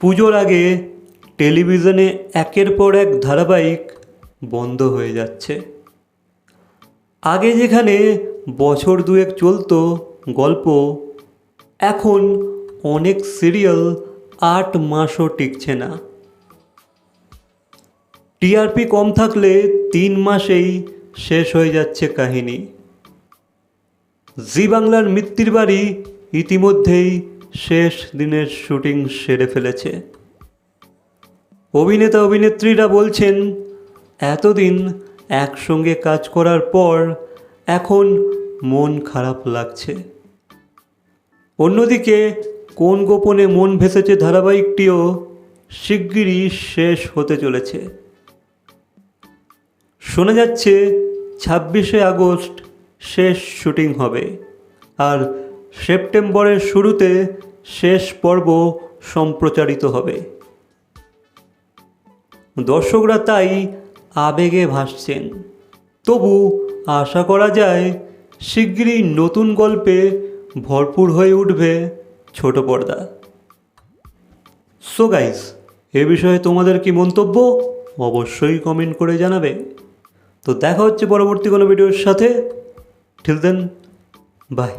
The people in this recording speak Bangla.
পুজোর আগে টেলিভিশনে একের পর এক ধারাবাহিক বন্ধ হয়ে যাচ্ছে। আগে যেখানে বছর দুয়েক চলতো গল্প, এখন অনেক সিরিয়াল আট মাসও টিকছে না। টিআরপি কম থাকলে তিন মাসেই শেষ হয়ে যাচ্ছে কাহিনী। জি বাংলার মৃত্যুর বাড়ি ইতিমধ্যেই শেষ দিনের শুটিং সেরে ফেলেছে। অভিনেতা, অভিনেত্রীরা বলছেন, এতদিন একসঙ্গে কাজ করার পর এখন মন খারাপ লাগছে। অন্যদিকে, কোন গোপনে মন ভেসেছে ধারাবাহিকটিও শিগগিরই শেষ হতে চলেছে। শোনা যাচ্ছে, ছাব্বিশে আগস্ট শেষ শুটিং হবে। আর সেপ্টেম্বরের শুরুতে শেষ পর্ব সম্প্রচারিত হবে। দর্শকরা তাই আবেগে ভাসছেন। তবু আশা করা যায়, শিগগিরই নতুন গল্পে ভরপুর হয়ে উঠবে ছোট পর্দা। সো গাইস এ বিষয়ে তোমাদের কি মন্তব্য অবশ্যই কমেন্ট করে জানাবে। তো দেখা হচ্ছে পরবর্তী কোনো ভিডিওর সাথে। ঠিক দেন বাই